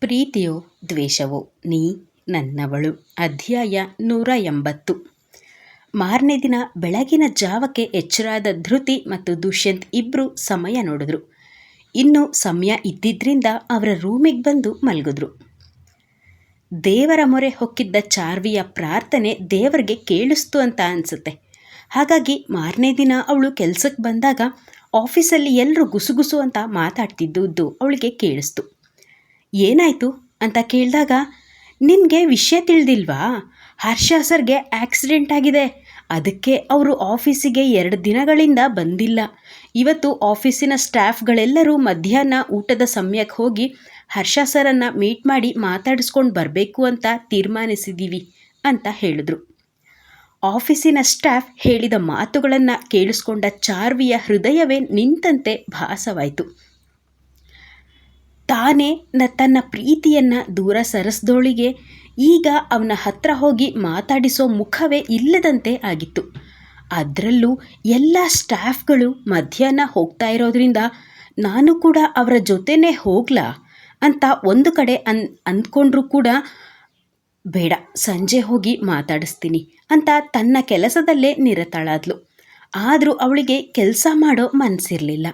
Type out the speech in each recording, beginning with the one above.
ಪ್ರೀತಿಯೋ ದ್ವೇಷವೋ ನೀ ನನ್ನವಳು. ಅಧ್ಯಾಯ ನೂರ ಎಂಬತ್ತು. ಮಾರನೇ ದಿನ ಬೆಳಗಿನ ಜಾವಕ್ಕೆ ಎಚ್ಚರಾದ ಧೃತಿ ಮತ್ತು ದುಷ್ಯಂತ್ ಇಬ್ಬರು ಸಮಯ ನೋಡಿದ್ರು. ಇನ್ನು ಸಮಯ ಇದ್ದಿದ್ದರಿಂದ ಅವರ ರೂಮಿಗೆ ಬಂದು ಮಲಗಿದ್ರು. ದೇವರ ಮೊರೆ ಹೊಕ್ಕಿದ್ದ ಚಾರ್ವಿಯ ಪ್ರಾರ್ಥನೆ ದೇವರಿಗೆ ಕೇಳಿಸ್ತು ಅಂತ ಅನಿಸುತ್ತೆ. ಹಾಗಾಗಿ ಮಾರನೇ ದಿನ ಅವಳು ಕೆಲಸಕ್ಕೆ ಬಂದಾಗ ಆಫೀಸಲ್ಲಿ ಎಲ್ಲರೂ ಗುಸುಗುಸು ಅಂತ ಮಾತಾಡ್ತಿದ್ದುದು ಅವಳಿಗೆ ಕೇಳಿಸ್ತು. ಏನಾಯಿತು ಅಂತ ಕೇಳಿದಾಗ, ನಿನಗೆ ವಿಷಯ ತಿಳಿದಿಲ್ವಾ? ಹರ್ಷ ಸರ್ಗೆ ಆಕ್ಸಿಡೆಂಟ್ ಆಗಿದೆ. ಅದಕ್ಕೆ ಅವರು ಆಫೀಸಿಗೆ ಎರಡು ದಿನಗಳಿಂದ ಬಂದಿಲ್ಲ. ಇವತ್ತು ಆಫೀಸಿನ ಸ್ಟಾಫ್ಗಳೆಲ್ಲರೂ ಮಧ್ಯಾಹ್ನ ಊಟದ ಸಮಯಕ್ಕೆ ಹೋಗಿ ಹರ್ಷ ಸರನ್ನು ಮೀಟ್ ಮಾಡಿ ಮಾತಾಡಿಸ್ಕೊಂಡು ಬರಬೇಕು ಅಂತ ತೀರ್ಮಾನಿಸಿದ್ದೀವಿ ಅಂತ ಹೇಳಿದ್ರು. ಆಫೀಸಿನ ಸ್ಟಾಫ್ ಹೇಳಿದ ಮಾತುಗಳನ್ನು ಕೇಳಿಸ್ಕೊಂಡ ಚಾರ್ವಿಯ ಹೃದಯವೇ ನಿಂತಂತೆ ಭಾಸವಾಯಿತು. ತಾನೇ ನ ತನ್ನ ಪ್ರೀತಿಯನ್ನು ದೂರ ಸರಿಸ್ದೋಳಿಗೆ, ಈಗ ಅವನ ಹತ್ರ ಹೋಗಿ ಮಾತಾಡಿಸೋ ಮುಖವೇ ಇಲ್ಲದಂತೆ ಆಗಿತ್ತು. ಅದರಲ್ಲೂ ಎಲ್ಲ ಸ್ಟಾಫ್ಗಳು ಮಧ್ಯಾಹ್ನ ಹೋಗ್ತಾ ಇರೋದ್ರಿಂದ ನಾನು ಕೂಡ ಅವರ ಜೊತೆನೇ ಹೋಗ್ಲಾ ಅಂತ ಒಂದು ಕಡೆ ಅನ್ ಅಂದ್ಕೊಂಡ್ರೂ ಕೂಡ ಬೇಡ, ಸಂಜೆ ಹೋಗಿ ಮಾತಾಡಿಸ್ತೀನಿ ಅಂತ ತನ್ನ ಕೆಲಸದಲ್ಲೇ ನಿರತಳಾದ್ಲು. ಆದರೂ ಅವಳಿಗೆ ಕೆಲಸ ಮಾಡೋ ಮನಸ್ಸಿರಲಿಲ್ಲ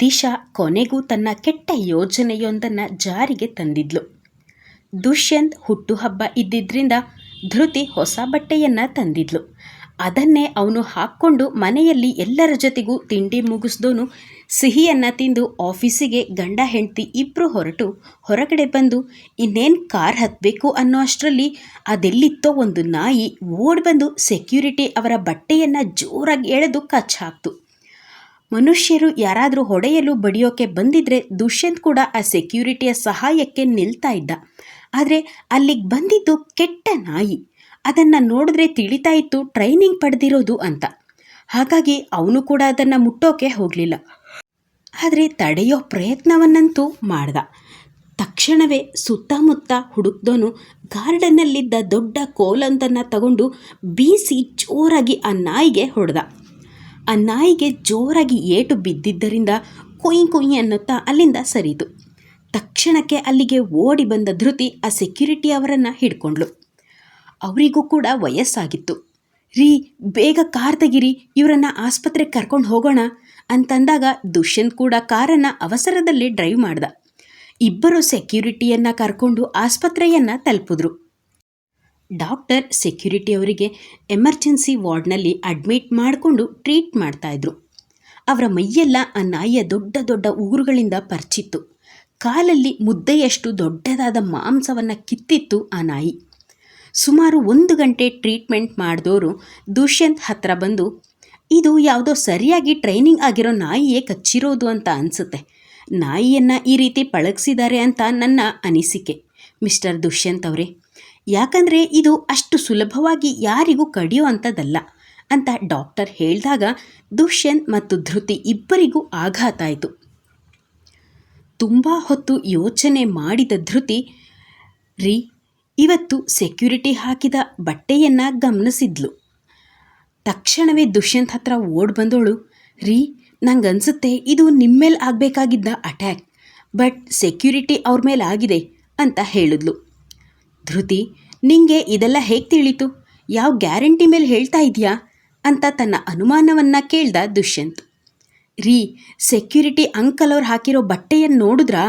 ದಿಶಾ ಕೊನೆಗೂ ತನ್ನ ಕೆಟ್ಟ ಯೋಜನೆಯೊಂದನ್ನು ಜಾರಿಗೆ ತಂದಿದ್ಲು. ದುಷ್ಯಂತ್ ಹುಟ್ಟುಹಬ್ಬ ಇದ್ದಿದ್ದರಿಂದ ಧೃತಿ ಹೊಸ ಬಟ್ಟೆಯನ್ನು ತಂದಿದ್ಲು. ಅದನ್ನೇ ಅವನು ಹಾಕ್ಕೊಂಡು ಮನೆಯಲ್ಲಿ ಎಲ್ಲರ ಜೊತೆಗೂ ತಿಂಡಿ ಮುಗಿಸ್ದೋನು ಸಿಹಿಯನ್ನು ತಿಂದು ಆಫೀಸಿಗೆ ಗಂಡ ಹೆಂಡತಿ ಇಬ್ಬರು ಹೊರಟು ಹೊರಗಡೆ ಬಂದು ಇನ್ನೇನು ಕಾರ್ ಹತ್ತಬೇಕು ಅನ್ನೋ ಅಷ್ಟರಲ್ಲಿ ಅದೆಲ್ಲಿತ್ತೋ ಒಂದು ನಾಯಿ ಓಡ್ ಬಂದು ಸೆಕ್ಯೂರಿಟಿ ಅವರ ಬಟ್ಟೆಯನ್ನು ಜೋರಾಗಿ ಎಳೆದು ಕಚ್ ಹಾಕ್ತು ಮನುಷ್ಯರು ಯಾರಾದರೂ ಹೊಡೆಯಲು ಬಡಿಯೋಕೆ ಬಂದಿದ್ರೆ ದುಷ್ಯಂತ್ ಕೂಡ ಆ ಸೆಕ್ಯೂರಿಟಿಯ ಸಹಾಯಕ್ಕೆ ನಿಲ್ತಾ ಇದ್ದ. ಆದರೆ ಅಲ್ಲಿಗೆ ಬಂದಿದ್ದು ಕೆಟ್ಟ ನಾಯಿ. ಅದನ್ನು ನೋಡಿದ್ರೆ ತಿಳಿತಾ ಇತ್ತು ಟ್ರೈನಿಂಗ್ ಪಡೆದಿರೋದು ಅಂತ. ಹಾಗಾಗಿ ಅವನು ಕೂಡ ಅದನ್ನು ಮುಟ್ಟೋಕೆ ಹೋಗಲಿಲ್ಲ. ಆದರೆ ತಡೆಯೋ ಪ್ರಯತ್ನವನ್ನಂತೂ ಮಾಡ್ದ. ತಕ್ಷಣವೇ ಸುತ್ತಮುತ್ತ ಹುಡುಕ್ದೋನು ಗಾರ್ಡನ್ನಲ್ಲಿದ್ದ ದೊಡ್ಡ ಕೋಲೊಂದನ್ನು ತಗೊಂಡು ಬೀಸಿ ಜೋರಾಗಿ ಆ ನಾಯಿಗೆ ಹೊಡೆದ. ಆ ನಾಯಿಗೆ ಜೋರಾಗಿ ಏಟು ಬಿದ್ದಿದ್ದರಿಂದ ಕೊಯ್ ಕೊಯ್ ಅನ್ನುತ್ತಾ ಅಲ್ಲಿಂದ ಸರಿತು ತಕ್ಷಣಕ್ಕೆ ಅಲ್ಲಿಗೆ ಓಡಿ ಬಂದ ಧೃತಿ ಆ ಸೆಕ್ಯೂರಿಟಿ ಅವರನ್ನು ಹಿಡ್ಕೊಂಡ್ಳು. ಅವರಿಗೂ ಕೂಡ ವಯಸ್ಸಾಗಿತ್ತು. ರೀ, ಬೇಗ ಕಾರ್ ತೆಗಿರಿ, ಇವರನ್ನು ಆಸ್ಪತ್ರೆಗೆ ಕರ್ಕೊಂಡು ಹೋಗೋಣ ಅಂತಂದಾಗ ದುಷ್ಯಂತ್ ಕೂಡ ಕಾರನ್ನು ಅವಸರದಲ್ಲಿ ಡ್ರೈವ್ ಮಾಡ್ದ. ಇಬ್ಬರು ಸೆಕ್ಯುರಿಟಿಯನ್ನು ಕರ್ಕೊಂಡು ಆಸ್ಪತ್ರೆಯನ್ನು ತಲುಪಿದ್ರು. ಡಾಕ್ಟರ್ ಸೆಕ್ಯೂರಿಟಿ ಅವರಿಗೆ ಎಮರ್ಜೆನ್ಸಿ ವಾರ್ಡ್ನಲ್ಲಿ ಅಡ್ಮಿಟ್ ಮಾಡಿಕೊಂಡು ಟ್ರೀಟ್ ಮಾಡ್ತಾಯಿದ್ರು ಅವರ ಮೈಯೆಲ್ಲ ಆ ನಾಯಿಯ ದೊಡ್ಡ ದೊಡ್ಡ ಉಗುರುಗಳಿಂದ ಪರ್ಚಿತ್ತು. ಕಾಲಲ್ಲಿ ಮುದ್ದೆಯಷ್ಟು ದೊಡ್ಡದಾದ ಮಾಂಸವನ್ನು ಕಿತ್ತಿತ್ತು ಆ ನಾಯಿ. ಸುಮಾರು ಒಂದು ಗಂಟೆ ಟ್ರೀಟ್ಮೆಂಟ್ ಮಾಡಿದವರು ದುಷ್ಯಂತ್ ಹತ್ರ ಬಂದು, ಇದು ಯಾವುದೋ ಸರಿಯಾಗಿ ಟ್ರೈನಿಂಗ್ ಆಗಿರೋ ನಾಯಿಯೇ ಕಚ್ಚಿರೋದು ಅಂತ ಅನಿಸುತ್ತೆ. ನಾಯಿಯನ್ನು ಈ ರೀತಿ ಪಳಗಿಸಿದ್ದಾರೆ ಅಂತ ನನ್ನ ಅನಿಸಿಕೆ. ಮಿಸ್ಟರ್ ದುಷ್ಯಂತ್ ಅವರೇ ಯಾಕಂದರೆ ಇದು ಅಷ್ಟು ಸುಲಭವಾಗಿ ಯಾರಿಗೂ ಕಡಿಯೋ ಅಂಥದ್ದಲ್ಲ ಅಂತ ಡಾಕ್ಟರ್ ಹೇಳಿದಾಗ ದುಷ್ಯಂತ್ ಮತ್ತು ಧೃತಿ ಇಬ್ಬರಿಗೂ ಆಘಾತ ಆಯಿತು. ತುಂಬ ಹೊತ್ತು ಯೋಚನೆ ಮಾಡಿದ ಧೃತಿ, ರೀ, ಇವತ್ತು ಸೆಕ್ಯೂರಿಟಿ ಹಾಕಿದ ಬಟ್ಟೆಯನ್ನು ಗಮನಿಸಿದ್ಲು. ತಕ್ಷಣವೇ ದುಷ್ಯಂತ್ ಹತ್ರ ಓಡ್ ಬಂದೋಳು, ರೀ, ನಂಗನ್ಸುತ್ತೆ ಇದು ನಿಮ್ಮ ಮೇಲೆ ಆಗಬೇಕಾಗಿದ್ದ ಅಟ್ಯಾಕ್, ಬಟ್ ಸೆಕ್ಯೂರಿಟಿ ಅವ್ರ ಮೇಲೆ ಆಗಿದೆ ಅಂತ ಹೇಳಿದ್ಲು. ಧೃತಿ, ನಿಂಗೆ ಇದೆಲ್ಲ ಹೇಗೆ ತಿಳಿತು? ಯಾವ ಗ್ಯಾರಂಟಿ ಮೇಲೆ ಹೇಳ್ತಾ ಇದೆಯಾ? ಅಂತ ತನ್ನ ಅನುಮಾನವನ್ನು ಕೇಳ್ದ ದುಷ್ಯಂತ್. ರೀ, ಸೆಕ್ಯೂರಿಟಿ ಅಂಕಲ್ ಅವ್ರು ಹಾಕಿರೋ ಬಟ್ಟೆಯನ್ನು ನೋಡಿದ್ರಾ?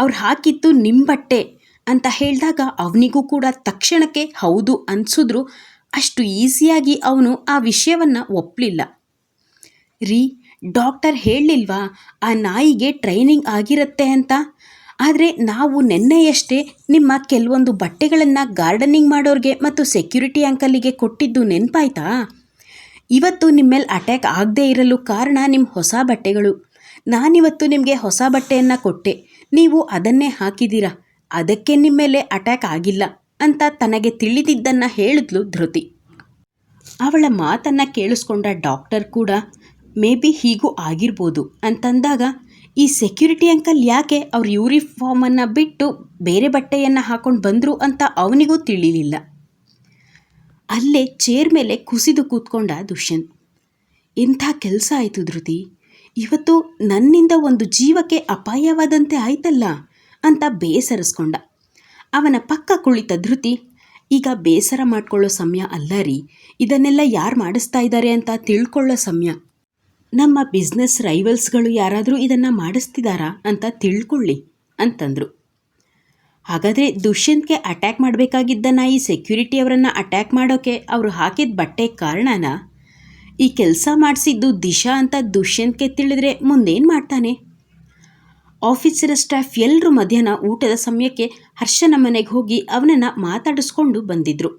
ಅವ್ರು ಹಾಕಿತ್ತು ನಿಮ್ಮ ಬಟ್ಟೆ ಅಂತ ಹೇಳಿದಾಗ ಅವನಿಗೂ ಕೂಡ ತಕ್ಷಣಕ್ಕೆ ಹೌದು ಅನಿಸಿದ್ರು ಅಷ್ಟು ಈಸಿಯಾಗಿ ಅವನು ಆ ವಿಷಯವನ್ನು ಒಪ್ಪಲಿಲ್ಲ ರೀ, ಡಾಕ್ಟರ್ ಹೇಳಲಿಲ್ವಾ, ಆ ನಾಯಿಗೆ ಟ್ರೈನಿಂಗ್ ಆಗಿರುತ್ತೆ ಅಂತ? ಆದರೆ ನಾವು ನಿನ್ನೆಯಷ್ಟೇ ನಿಮ್ಮ ಕೆಲವೊಂದು ಬಟ್ಟೆಗಳನ್ನು ಗಾರ್ಡನಿಂಗ್ ಮಾಡೋರಿಗೆ ಮತ್ತು ಸೆಕ್ಯೂರಿಟಿ ಅಂಕಲಿಗೆ ಕೊಟ್ಟಿದ್ದು ನೆನಪಾಯ್ತಾ? ಇವತ್ತು ನಿಮ್ಮ ಮೇಲೆ ಅಟ್ಯಾಕ್ ಆಗದೇ ಇರಲು ಕಾರಣ ನಿಮ್ಮ ಹೊಸ ಬಟ್ಟೆಗಳು. ನಾನಿವತ್ತು ನಿಮಗೆ ಹೊಸ ಬಟ್ಟೆಯನ್ನು ಕೊಟ್ಟೆ. ನೀವು ಅದನ್ನೇ ಹಾಕಿದ್ದೀರಾ? ಅದಕ್ಕೆ ನಿಮ್ಮ ಮೇಲೆ ಅಟ್ಯಾಕ್ ಆಗಿಲ್ಲ ಅಂತ ತನಗೆ ತಿಳಿದಿದ್ದನ್ನು ಹೇಳಿದ್ಲು ಧೃತಿ. ಅವಳ ಮಾತನ್ನು ಕೇಳಿಸ್ಕೊಂಡ ಡಾಕ್ಟರ್ ಕೂಡ, ಮೇ ಬಿ ಹೀಗೂ ಆಗಿರ್ಬೋದು ಅಂತಂದಾಗ ಈ ಸೆಕ್ಯೂರಿಟಿ ಅಂಕಲ್ ಯಾಕೆ ಅವ್ರ ಯೂನಿಫಾರ್ಮನ್ನು ಬಿಟ್ಟು ಬೇರೆ ಬಟ್ಟೆಯನ್ನು ಹಾಕೊಂಡು ಬಂದರು ಅಂತ ಅವನಿಗೂ ತಿಳಿಲಿಲ್ಲ. ಅಲ್ಲೇ ಚೇರ್ ಮೇಲೆ ಕುಸಿದು ಕೂತ್ಕೊಂಡ ದುಷ್ಯಂತ್. ಇಂಥ ಕೆಲಸ ಆಯಿತು ಧೃತಿ. ಇವತ್ತು ನನ್ನಿಂದ ಒಂದು ಜೀವಕ್ಕೆ ಅಪಾಯವಾದಂತೆ ಆಯ್ತಲ್ಲ ಅಂತ ಬೇಸರಿಸ್ಕೊಂಡ. ಅವನ ಪಕ್ಕ ಕುಳಿತ ಧೃತಿ, ಈಗ ಬೇಸರ ಮಾಡಿಕೊಳ್ಳೋ ಸಮಯ ಅಲ್ಲ ರೀ. ಇದನ್ನೆಲ್ಲ ಯಾರು ಮಾಡಿಸ್ತಾ ಇದ್ದಾರೆ ಅಂತ ತಿಳ್ಕೊಳ್ಳೋ ಸಮಯ. ನಮ್ಮ ಬಿಸ್ನೆಸ್ ರೈವಲ್ಸ್ಗಳು ಯಾರಾದರೂ ಇದನ್ನು ಮಾಡಿಸ್ತಿದ್ದಾರಾ ಅಂತ ತಿಳ್ಕೊಳ್ಳಿ ಅಂತಂದರು. ಹಾಗಾದರೆ ದುಷ್ಯಂತ್ಗೆ ಅಟ್ಯಾಕ್ ಮಾಡಬೇಕಾಗಿದ್ದ ನಾಯಿ ಸೆಕ್ಯೂರಿಟಿ ಅವರನ್ನು ಅಟ್ಯಾಕ್ ಮಾಡೋಕ್ಕೆ ಅವರು ಹಾಕಿದ ಬಟ್ಟೆ ಕಾರಣನ? ಈ ಕೆಲಸ ಮಾಡಿಸಿದ್ದು ದಿಶಾ ಅಂತ ದುಷ್ಯಂತ್ಗೆ ತಿಳಿದ್ರೆ ಮುಂದೇನು ಮಾಡ್ತಾನೆ? ಆಫೀಸರ ಸ್ಟಾಫ್ ಎಲ್ಲರೂ ಮಧ್ಯಾಹ್ನ ಊಟದ ಸಮಯಕ್ಕೆ ಹರ್ಷನ ಮನೆಗೆ ಹೋಗಿ ಅವನನ್ನು ಮಾತಾಡಿಸ್ಕೊಂಡು ಬಂದಿದ್ರು.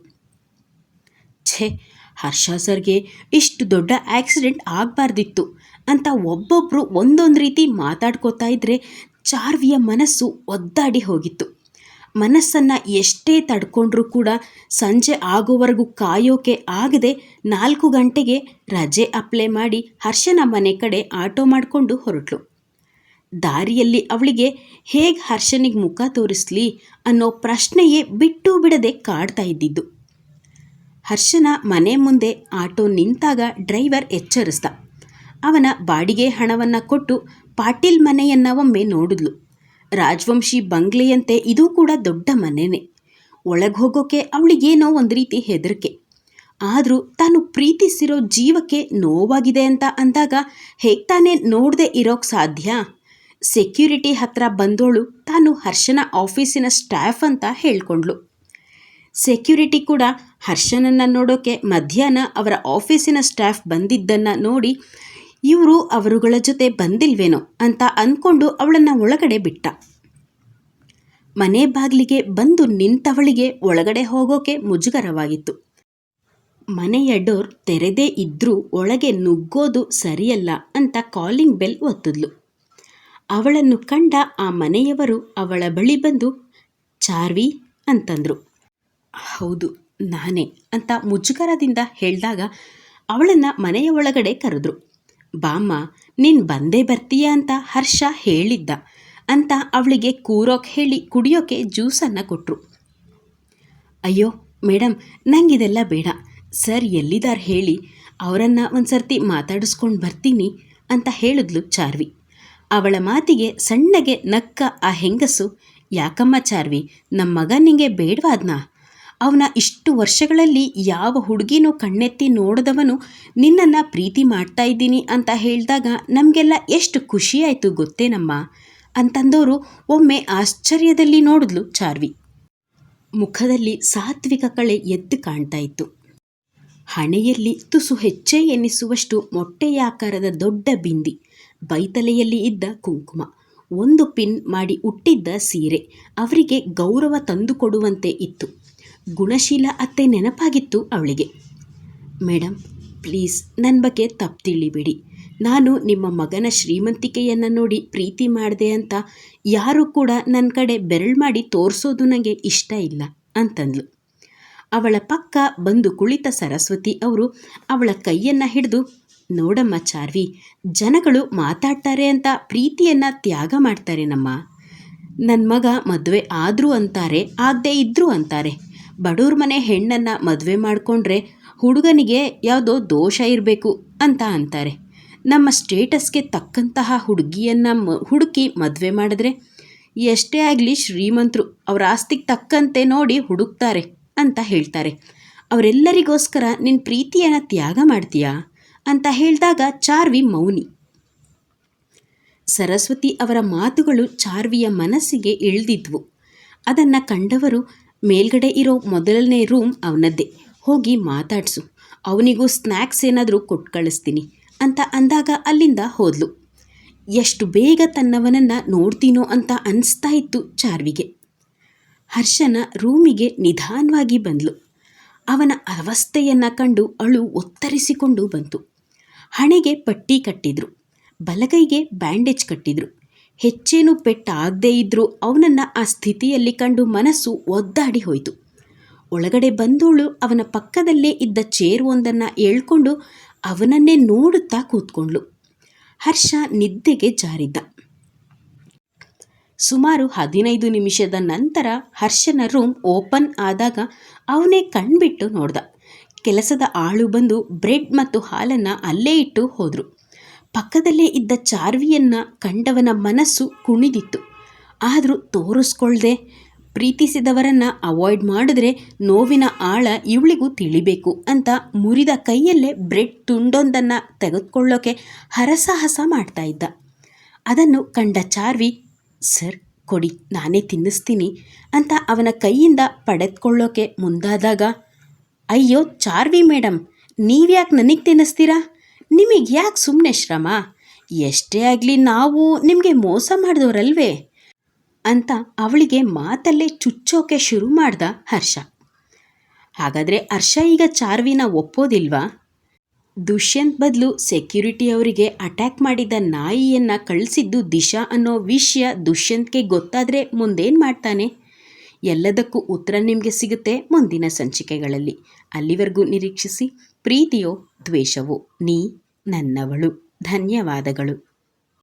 ಛೇ ಹರ್ಷ ಸರ್ಗೆ ಇಷ್ಟು ದೊಡ್ಡ ಆಕ್ಸಿಡೆಂಟ್ ಆಗಬಾರ್ದಿತ್ತು ಅಂತ ಒಬ್ಬೊಬ್ಬರು ಒಂದೊಂದು ರೀತಿ ಮಾತಾಡ್ಕೋತಾ ಇದ್ದರೆ ಚಾರ್ವಿಯ ಮನಸ್ಸು ಒದ್ದಾಡಿ ಹೋಗಿತ್ತು. ಮನಸ್ಸನ್ನು ಎಷ್ಟೇ ತಡ್ಕೊಂಡ್ರೂ ಕೂಡ ಸಂಜೆ ಆಗೋವರೆಗೂ ಕಾಯೋಕೆ ಆಗದೆ ನಾಲ್ಕು ಗಂಟೆಗೆ ರಜೆ ಅಪ್ಲೈ ಮಾಡಿ ಹರ್ಷನ ಮನೆ ಕಡೆ ಆಟೋ ಮಾಡಿಕೊಂಡು ಹೊರಟ್ಲು. ದಾರಿಯಲ್ಲಿ ಅವಳಿಗೆ ಹೇಗೆ ಹರ್ಷನಿಗೆ ಮುಖ ತೋರಿಸ್ಲಿ ಅನ್ನೋ ಪ್ರಶ್ನೆಯೇ ಬಿಟ್ಟು ಬಿಡದೆ ಕಾಡ್ತಾ ಇದ್ದಿದ್ದು. ಹರ್ಷನ ಮನೆ ಮುಂದೆ ಆಟೋ ನಿಂತಾಗ ಡ್ರೈವರ್ ಎಚ್ಚರಿಸ್ದ. ಅವನ ಬಾಡಿಗೆ ಹಣವನ್ನು ಕೊಟ್ಟು ಪಾಟೀಲ್ ಮನೆಯನ್ನ ಒಮ್ಮೆ ನೋಡಿದ್ಲು. ರಾಜವಂಶಿ ಬಂಗ್ಲೆಯಂತೆ ಇದೂ ಕೂಡ ದೊಡ್ಡ ಮನೆನೇ. ಒಳಗೆ ಹೋಗೋಕೆ ಅವಳಿಗೇನೋ ಒಂದು ರೀತಿ ಹೆದರಿಕೆ. ಆದರೂ ತಾನು ಪ್ರೀತಿಸಿರೋ ಜೀವಕ್ಕೆ ನೋವಾಗಿದೆ ಅಂತ ಅಂದಾಗ ಹೇಗೆ ತಾನೇ ನೋಡದೆ ಇರೋಕ್ಕೆ ಸಾಧ್ಯ? ಸೆಕ್ಯೂರಿಟಿ ಹತ್ರ ಬಂದೋಳು ತಾನು ಹರ್ಷನ ಆಫೀಸಿನ ಸ್ಟಾಫ್ ಅಂತ ಹೇಳ್ಕೊಂಡ್ಳು ಸೆಕ್ಯೂರಿಟಿ ಕೂಡ ಹರ್ಷನನ್ನು ನೋಡೋಕೆ, ಮಧ್ಯಾಹ್ನ ಅವರ ಆಫೀಸಿನ ಸ್ಟಾಫ್ ಬಂದಿದ್ದನ್ನು ನೋಡಿ, ಇವರು ಅವರುಗಳ ಜೊತೆ ಬಂದಿಲ್ವೇನೋ ಅಂತ ಅಂದ್ಕೊಂಡು ಅವಳನ್ನು ಒಳಗಡೆ ಬಿಟ್ಟ. ಮನೆ ಬಾಗಿಲಿಗೆ ಬಂದು ನಿಂತವಳಿಗೆ ಒಳಗಡೆ ಹೋಗೋಕೆ ಮುಜುಗರವಾಗಿತ್ತು. ಮನೆಯ ಡೋರ್ ತೆರೆದೇ ಇದ್ದರೂ ಒಳಗೆ ನುಗ್ಗೋದು ಸರಿಯಲ್ಲ ಅಂತ ಕಾಲಿಂಗ್ ಬೆಲ್ ಒತ್ತಿದ್ಲು. ಅವಳನ್ನು ಕಂಡ ಆ ಮನೆಯವರು ಅವಳ ಬಳಿ ಬಂದು, ಚಾರ್ವಿ ಅಂತಂದರು. ಹೌದು, ನಾನೇ ಅಂತ ಮುಜುಗರದಿಂದ ಹೇಳಿದಾಗ ಅವಳನ್ನು ಮನೆಯ ಒಳಗಡೆ ಕರೆದ್ರು. ಬಾಮ್ಮ, ನೀನು ಬಂದೇ ಬರ್ತೀಯ ಅಂತ ಹರ್ಷ ಹೇಳಿದ್ದ ಅಂತ ಅವಳಿಗೆ ಕೂರೋಕೆ ಹೇಳಿ ಕುಡಿಯೋಕೆ ಜ್ಯೂಸನ್ನು ಕೊಟ್ಟರು ಅಯ್ಯೋ ಮೇಡಮ್ ನಂಗಿದೆಲ್ಲ ಬೇಡ. ಸರ್ ಎಲ್ಲಿದ್ದಾರೆ ಹೇಳಿ, ಅವರನ್ನು ಒಂದು ಸರ್ತಿ ಮಾತಾಡಿಸ್ಕೊಂಡು ಬರ್ತೀನಿ ಅಂತ ಹೇಳಿದ್ಲು ಚಾರ್ವಿ. ಅವಳ ಮಾತಿಗೆ ಸಣ್ಣಗೆ ನಕ್ಕ ಆ ಹೆಂಗಸು, ಯಾಕಮ್ಮ ಚಾರ್ವಿ ನಮ್ಮ ಮಗ ನಿಂಗೆ ಬೇಡವಾದ್ನಾ? ಅವನ ಇಷ್ಟು ವರ್ಷಗಳಲ್ಲಿ ಯಾವ ಹುಡುಗಿನೂ ಕಣ್ಣೆತ್ತಿ ನೋಡಿದವನು ನಿನ್ನನ್ನು ಪ್ರೀತಿ ಮಾಡ್ತಾ ಇದ್ದೀನಿ ಅಂತ ಹೇಳಿದಾಗ ನಮಗೆಲ್ಲ ಎಷ್ಟು ಖುಷಿಯಾಯಿತು ಗೊತ್ತೇನಮ್ಮ? ಅಂತಂದವರು ಒಮ್ಮೆ ಆಶ್ಚರ್ಯದಲ್ಲಿ ನೋಡಿದ್ಲು ಚಾರ್ವಿ. ಮುಖದಲ್ಲಿ ಸಾತ್ವಿಕ ಕಳೆ ಎದ್ದು ಕಾಣ್ತಾ ಇತ್ತು. ಹಣೆಯಲ್ಲಿ ತುಸು ಹೆಚ್ಚೆ ಎನ್ನಿಸುವಷ್ಟು ಮೊಟ್ಟೆಯಾಕಾರದ ದೊಡ್ಡ ಬಿಂದಿ, ಬೈತಲೆಯಲ್ಲಿ ಇದ್ದ ಕುಂಕುಮ, ಒಂದು ಪಿನ್ ಮಾಡಿ ಉಟ್ಟಿದ್ದ ಸೀರೆ, ಅವರಿಗೆ ಗೌರವ ತಂದುಕೊಡುವಂತೆ ಇತ್ತು. ಗುಣಶೀಲ ಅತ್ತೆ ನೆನಪಾಗಿತ್ತು ಅವಳಿಗೆ. ಮೇಡಮ್ ಪ್ಲೀಸ್ ನನ್ನ ಬಗ್ಗೆ ತಪ್ಪು ತಿಳಿಬೇಡಿ ನಾನು ನಿಮ್ಮ ಮಗನ ಶ್ರೀಮಂತಿಕೆಯನ್ನು ನೋಡಿ ಪ್ರೀತಿ ಮಾಡಿದೆ ಅಂತ ಯಾರೂ ಕೂಡ ನನ್ನ ಕಡೆ ಬೆರಳು ಮಾಡಿ ತೋರಿಸೋದು ನನಗೆ ಇಷ್ಟ ಇಲ್ಲ, ಅಂತಂದ್ಲು. ಅವಳ ಪಕ್ಕ ಬಂದು ಕುಳಿತ ಸರಸ್ವತಿ ಅವರು ಅವಳ ಕೈಯನ್ನು ಹಿಡಿದು, ನೋಡಮ್ಮ ಚಾರ್ವಿ, ಜನಗಳು ಮಾತಾಡ್ತಾರೆ ಅಂತ ಪ್ರೀತಿಯನ್ನು ತ್ಯಾಗ ಮಾಡ್ತಾರೆ ನಮ್ಮ. ನನ್ನ ಮಗ ಮದುವೆ ಆದರೂ ಅಂತಾರೆ, ಆಗದೆ ಇದ್ದರೂ ಅಂತಾರೆ. ಬಡವ್ರ ಮನೆ ಹೆಣ್ಣನ್ನು ಮದುವೆ ಮಾಡಿಕೊಂಡ್ರೆ ಹುಡುಗನಿಗೆ ಯಾವುದೋ ದೋಷ ಇರಬೇಕು ಅಂತ ಅಂತಾರೆ. ನಮ್ಮ ಸ್ಟೇಟಸ್ಗೆ ತಕ್ಕಂತಹ ಹುಡುಗಿಯನ್ನು ಮ, ಹುಡುಕಿ ಮದುವೆ ಮಾಡಿದ್ರೆ ಎಷ್ಟೇ ಆಗಲಿ ಶ್ರೀಮಂತರು ಅವರ ಆಸ್ತಿಗೆ ತಕ್ಕಂತೆ ನೋಡಿ ಹುಡುಕ್ತಾರೆ ಅಂತ ಹೇಳ್ತಾರೆ. ಅವರೆಲ್ಲರಿಗೋಸ್ಕರ ನಿನ್ನ ಪ್ರೀತಿಯನ್ನು ತ್ಯಾಗ ಮಾಡ್ತೀಯಾ ಅಂತ ಹೇಳಿದಾಗ ಚಾರ್ವಿ ಮೌನಿ. ಸರಸ್ವತಿ ಅವರ ಮಾತುಗಳು ಚಾರ್ವಿಯ ಮನಸ್ಸಿಗೆ ಇಳಿದಿದ್ವು. ಅದನ್ನು ಕಂಡವರು ಮೇಲ್ಗಡೆ ಇರೋ ಮೊದಲನೇ ರೂಮ್ ಅವನದ್ದೇ. ಹೋಗಿ ಮಾತಾಡಿಸು. ಅವನಿಗೂ ಸ್ನ್ಯಾಕ್ಸ್ ಏನಾದರೂ ಕೊಟ್ಟು ಕಳಿಸ್ತೀನಿ ಅಂತ ಅಂದಾಗ ಅಲ್ಲಿಂದ ಹೋದ್ಲು. ಎಷ್ಟು ಬೇಗ ತನ್ನವನನ್ನು ನೋಡ್ತೀನೋ ಅಂತ ಅನಿಸ್ತಾ ಇತ್ತು ಚಾರ್ವಿಗೆ. ಹರ್ಷನ ರೂಮಿಗೆ ನಿಧಾನವಾಗಿ ಬಂದ್ಲು. ಅವನ ಅವಸ್ಥೆಯನ್ನು ಕಂಡು ಅಳು ಒತ್ತರಿಸಿಕೊಂಡು ಬಂತು. ಹಣೆಗೆ ಪಟ್ಟಿ ಕಟ್ಟಿದ್ರು. ಬಲಗೈಗೆ ಬ್ಯಾಂಡೇಜ್ ಕಟ್ಟಿದ್ರು. ಹೆಚ್ಚೇನು ಪೆಟ್ಟಾಗದೇ ಇದ್ದರೂ ಅವನನ್ನು ಆ ಸ್ಥಿತಿಯಲ್ಲಿ ಕಂಡು ಮನಸ್ಸು ಒದ್ದಾಡಿ ಹೋಯಿತು. ಒಳಗಡೆ ಬಂದೋಳು ಅವನ ಪಕ್ಕದಲ್ಲೇ ಇದ್ದ ಚೇರ್ ಒಂದನ್ನು ಏಳ್ಕೊಂಡು ಅವನನ್ನೇ ನೋಡುತ್ತಾ ಕೂತ್ಕೊಂಡ್ಳು. ಹರ್ಷ ನಿದ್ದೆಗೆ ಜಾರಿದ್ದ. ಸುಮಾರು ಹದಿನೈದು ನಿಮಿಷದ ನಂತರ ಹರ್ಷನ ರೂಮ್ ಓಪನ್ ಆದಾಗ ಅವನೇ ಕಣ್ಬಿಟ್ಟು ನೋಡ್ದ. ಕೆಲಸದ ಆಳು ಬಂದು ಬ್ರೆಡ್ ಮತ್ತು ಹಾಲನ್ನು ಅಲ್ಲೇ ಇಟ್ಟು ಹೋದರು. ಪಕ್ಕದಲ್ಲೇ ಇದ್ದ ಚಾರ್ವಿಯನ್ನ ಕಂಡವನ ಮನಸ್ಸು ಕುಣಿದಿತ್ತು. ಆದರೂ ತೋರಿಸ್ಕೊಳ್ದೆ ಪ್ರೀತಿಸಿದವರನ್ನು ಅವಾಯ್ಡ್ ಮಾಡಿದ್ರೆ ನೋವಿನ ಆಳ ಇವಳಿಗೂ ತಿಳಿಬೇಕು ಅಂತ ಮುರಿದ ಕೈಯಲ್ಲೇ ಬ್ರೆಡ್ ತುಂಡೊಂದನ್ನು ತೆಗೆದುಕೊಳ್ಳೋಕೆ ಹರಸಾಹಸ ಮಾಡ್ತಾ ಇದ್ದ. ಅದನ್ನು ಕಂಡ ಚಾರ್ವಿ, ಸರ್, ಕೊಡಿ, ನಾನೇ ತಿನ್ನಿಸ್ತೀನಿ ಅಂತ ಅವನ ಕೈಯಿಂದ ಪಡೆದುಕೊಳ್ಳೋಕೆ ಮುಂದಾದಾಗ, ಅಯ್ಯೋ, ಚಾರ್ವಿ ಮೇಡಮ್ ನೀವ್ಯಾಕೆ ನನಗೆ ತಿನ್ನಿಸ್ತೀರಾ? ನಿಮಗೆ ಯಾಕೆ ಸುಮ್ಮನೆ ಶ್ರಮ? ಎಷ್ಟೇ ಆಗಲಿ ನಾವು ನಿಮಗೆ ಮೋಸ ಮಾಡಿದವರಲ್ವೇ? ಅಂತ ಅವಳಿಗೆ ಮಾತಲ್ಲೇ ಚುಚ್ಚೋಕೆ ಶುರು ಮಾಡ್ದ ಹರ್ಷ. ಹಾಗಾದರೆ ಹರ್ಷ ಈಗ ಚಾರ್ವಿನ ಒಪ್ಪೋದಿಲ್ವಾ? ದುಷ್ಯಂತ್ ಬದಲು ಸೆಕ್ಯೂರಿಟಿ ಅವರಿಗೆ ಅಟ್ಯಾಕ್ ಮಾಡಿದ ನಾಯಿಯನ್ನು ಕಳಿಸಿದ್ದು ದಿಶಾ ಅನ್ನೋ ವಿಷಯ ದುಷ್ಯಂತ್ಗೆ ಗೊತ್ತಾದರೆ ಮುಂದೇನು ಮಾಡ್ತಾನೆ? ಎಲ್ಲದಕ್ಕೂ ಉತ್ತರ ನಿಮಗೆ ಸಿಗುತ್ತೆ ಮುಂದಿನ ಸಂಚಿಕೆಗಳಲ್ಲಿ. ಅಲ್ಲಿವರೆಗೂ ನಿರೀಕ್ಷಿಸಿ, ಪ್ರೀತಿಯೋ ದ್ವೇಷವೋ, ನೀ ನನ್ನವಳು. ಧನ್ಯವಾದಗಳು.